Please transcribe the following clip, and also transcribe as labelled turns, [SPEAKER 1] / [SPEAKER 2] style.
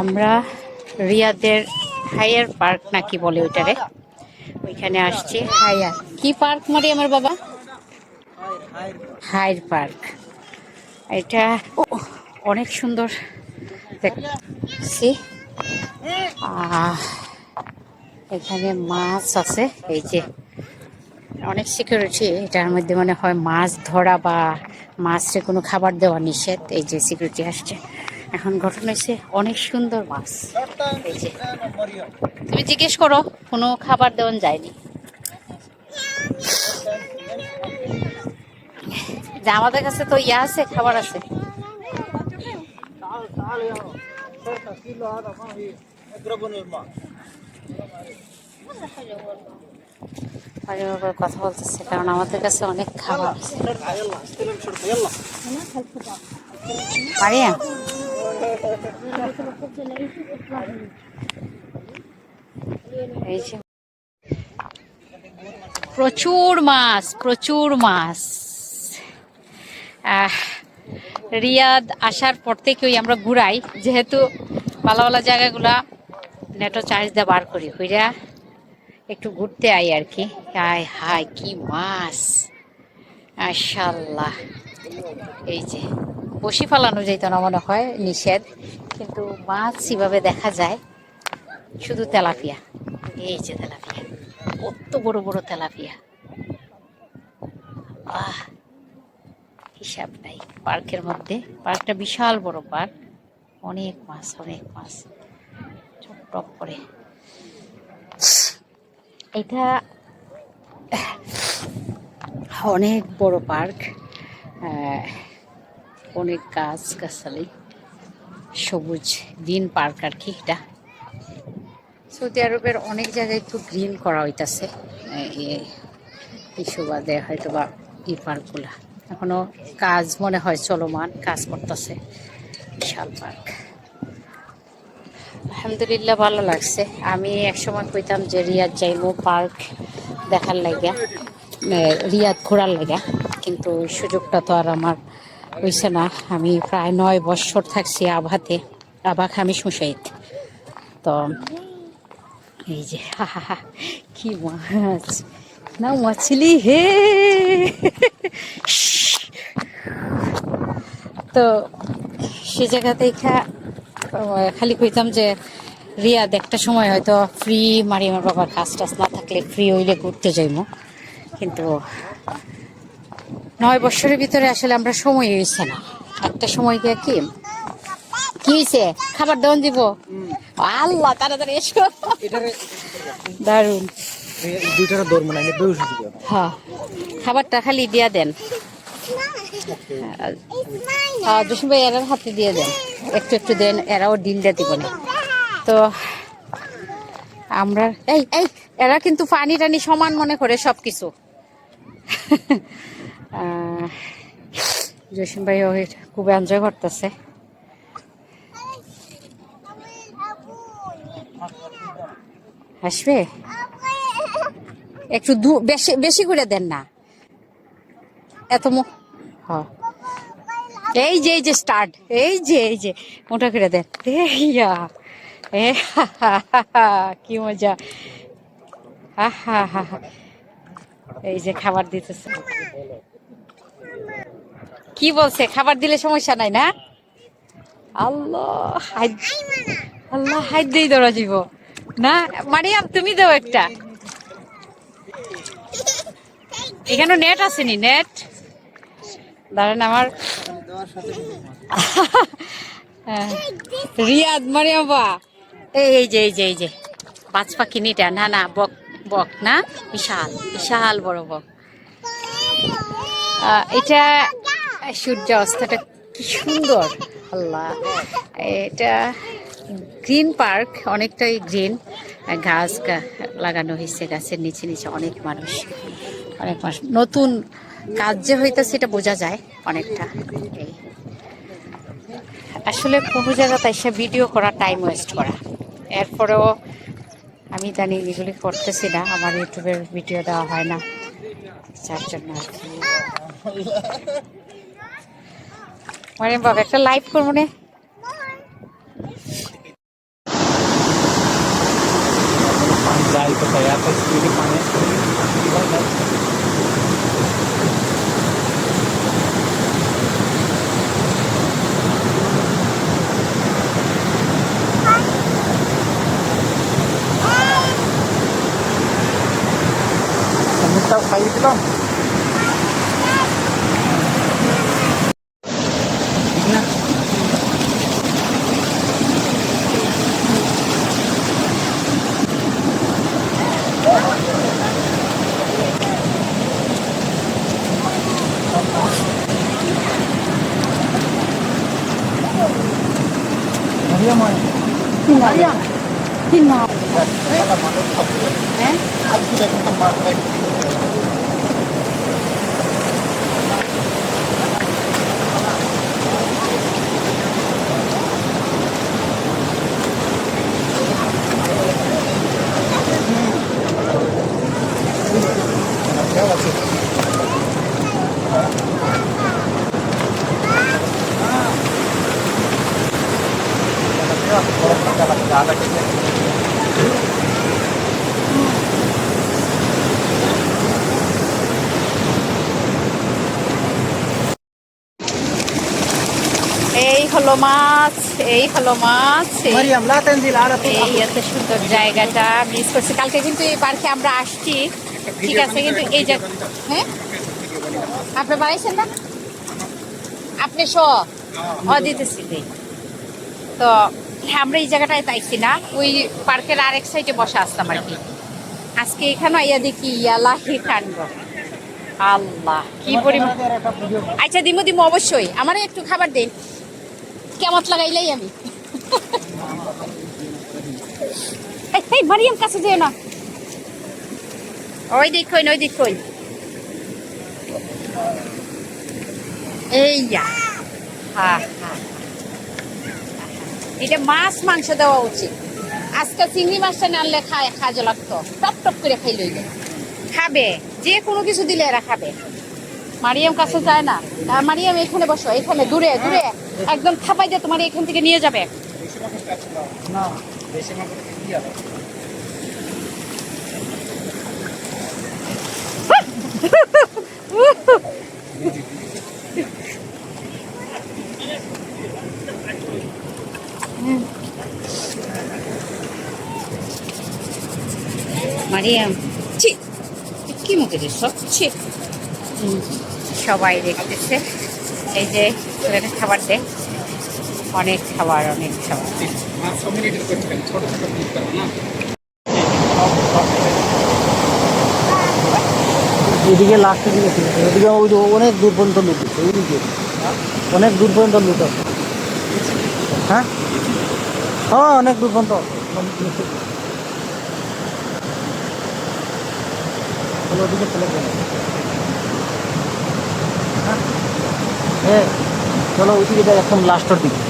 [SPEAKER 1] আমরা রিয়াদের higher park নাকি বলে ওইটারে। ওইখানে আসছি। হায়ার কি পার্ক মারি আমার বাবা? হায়ার পার্ক। এটা অনেক সুন্দর। দেখছি এখানে মাছ আছে। এই যে, অনেক সিকিউরিটি এটার মধ্যে মনে হয় মাছ ধরা বা মাছরে কোনো খাবার দেওয়া নিষেধ। এই যে সিকিউরিটি আসছে। এখন ঘটনা হয়েছে অনেক সুন্দর মাছ। তুমি জিজ্ঞেস করো, কোনো খাবার দেওয়ান যায়নি? যে আমাদের কাছে তো ইয়া আছে, খাবার আছে। কথা বলতেছে, কারণ আমাদের কাছে অনেক খাবার আছে। প্রচুর মাছ প্রচুর মাছ। রিয়াদ আসার পর থেকেই আমরা ঘুরাই, যেহেতু ভালো ভালো জায়গাগুলা নেটো চার্জ দিয়ে বার করি হইরা একটু ঘুরতে আই আর কি। হাই হাই কি মাছ! মাশাল্লাহ এই যে। বসি ফালানো যেত না মনে হয়, নিষেধ। কিন্তু মাছ কীভাবে দেখা যায়, শুধু তেলাপিয়া। এই যে তেলাপিয়া, কত বড় বড় তেলাপিয়া। আহ, হিসাব নাই পার্কের মধ্যে। পার্কটা বিশাল বড় পার্ক। অনেক মাছ অনেক মাছ। টপ টপ করে। এটা অনেক বড় পার্ক। অনেক গাছ গাছালি সবুজ গ্রিন পার্ক আর কি এটা। সৌদি আরবের অনেক জায়গায় তো গ্রিন করা হইতাছে। এই সুবাদে হয়তো বা এই পার্কগুলা। এখনও কাজ মনে হয় চলমান কাজ করতেছে বিশাল পার্ক। আলহামদুলিল্লাহ ভালো লাগছে। আমি একসময় কইতাম যে রিয়াদ যাইমো পার্ক দেখার লাগিয়া এ, রিয়াদ ঘোরার লাগিয়া কিন্তু সুযোগটা তো আর আমার হইছে না। আমি প্রায় নয় বছর থাকছি আভাতে আভা খামি সুসাইদ তো এই যে কি মাছ। না মাছলি, হে। তো সে জায়গা থেকে খালি কইতাম যে রিয়াদ একটা সময় হয়তো ফ্রি মারিয়ামার বাবার কাজ টাজ না থাকলে ফ্রি হইলে ঘুরতে যাইমো। কিন্তু নয় বছরের ভিতরে আসলে আমরা সময় হয়েছে না। একটা সময় গিয়ে কি? কি হয়েছে? খাবার দেওয়ান দিব। আল্লাহ তাড়াতাড়ি এসো। দারুণ
[SPEAKER 2] দুইটার দৌড় মনে হয়
[SPEAKER 1] হ্যাঁ। খাবারটা খালি দিয়া দেন। জসিম ভাই এরার হাতে দিয়ে দেন। একটু একটু দেন এরাও ডিল দিয়ে দিব না। তো আমরা এই এই এরা কিন্তু পানি টানি সমান মনে করে সব কিছু জসিম ভাই ওই খুব এনজয় করতেছে। হাসবে একটু দু- বেশি বেশি করে দেন না। এত মো- হ্যাঁ। এই যে এই যে স্টার্ট এই যে এই যে, মোটা করে দেন। এ কি মজা। হা হা হা। এই যে খাবার দিতেছে। কি বলছে? খাবার দিলে সমস্যা নাই না? আল্লাহ আল্লাহ, হাই দিয়ে দৌড়া যাব না, মারিয়াম, তুমি দাও একটা। এখানে নেট আসেনি নেট দাঁড়ান আমার। রিয়াদ, মারিয়াম, বা। এই যে এই যে এই যে। পাঁচ পাখি নিটা না না, বক বক না? বিশাল বিশাল বড় বক। এটা সূর্য অস্তটা কি সুন্দর। আল্লাহ। এটা গ্রিন পার্ক, অনেকটাই গ্রিন। গাছ লাগানো হয়েছে, গাছের নিচে নিচে অনেক মানুষ অনেক মানুষ। নতুন কাজ যে হইতেছে এটা বোঝা যায় অনেকটা। এই। আসলে কোনো জায়গাতে এসে ভিডিও করা টাইম ওয়েস্ট করা। এরপরেও আমি জানি এগুলি করতেছি না, আমার ইউটিউবের ভিডিও দেওয়া হয় না। যার জন্য আর কি। মানে বাবা একটা লাইভ করবো না
[SPEAKER 2] খাইয়ে দিলাম মারিয়াম
[SPEAKER 1] কি নাম হ্যাঁ এই হলো মাছ এই হলো মাছ এই-
[SPEAKER 2] মারিয়াম লা তানজিল আলা
[SPEAKER 1] এই এত সুন্দর জায়গাটা মিস করছি। কালকে কিন্তু এই পার্কে আমরা আসছি। ঠিক আছে কিন্তু এই জায়গা হ্যাঁ? আপনি বাড়াইছেন না? আপনি অ দিতেছি তো হ্যাঁ আমরা এই জায়গাটায় পাইছি না। ওই পার্কের আরেক সাইডে বসে আসতাম আর কি। আজকে এখানে আইয়া দেখি ইয়ালাহি কাণ্ড আল্লাহ কি পরিমাণ আচ্ছা দিমু দিমু অবশ্যই। আমারও একটু খাবার দিন। কেমন লাগাইলাই আমি। এই, মারিয়াম কাছে যেও না। ওই দেখুন ওই দেখুন। এই যা হা হা। এটা মাছ মাংস দেওয়া উচিত। আজকে চিংড়ি মাছটা না আনলে খায় খাজো লাগতো। টপ টপ করে খাই লইলে খাবে যে কোনো কিছু দিলে এরা খাবে। মারিয়াম কাছে যায় না। মারিয়াম এখানে বসো এখানে দূরে দূরে। একদম থাপাই দিয়ে তোমার এখান থেকে নিয়ে যাবে।
[SPEAKER 2] না বেশি না কি হবে
[SPEAKER 1] মারিয়াম ছি কি মুখে ছি। হুম, সবাই দেখতেছে। এই যে ছেলেটা খাবার দে অনেক খাবার অনেক খাবার।
[SPEAKER 2] এদিকে লাস্টের দিকে ছিল। ওদিকে ওই যে অনেক দূর পর্যন্ত লুট অনেক দূর পর্যন্ত লুট আছে। হ্যাঁ? হ্যাঁ অনেক দূর পর্যন্ত। ওদিকে চলে গেল। হ্যাঁ? চলো ওইদিকে যাই একদম লাস্টের দিকে।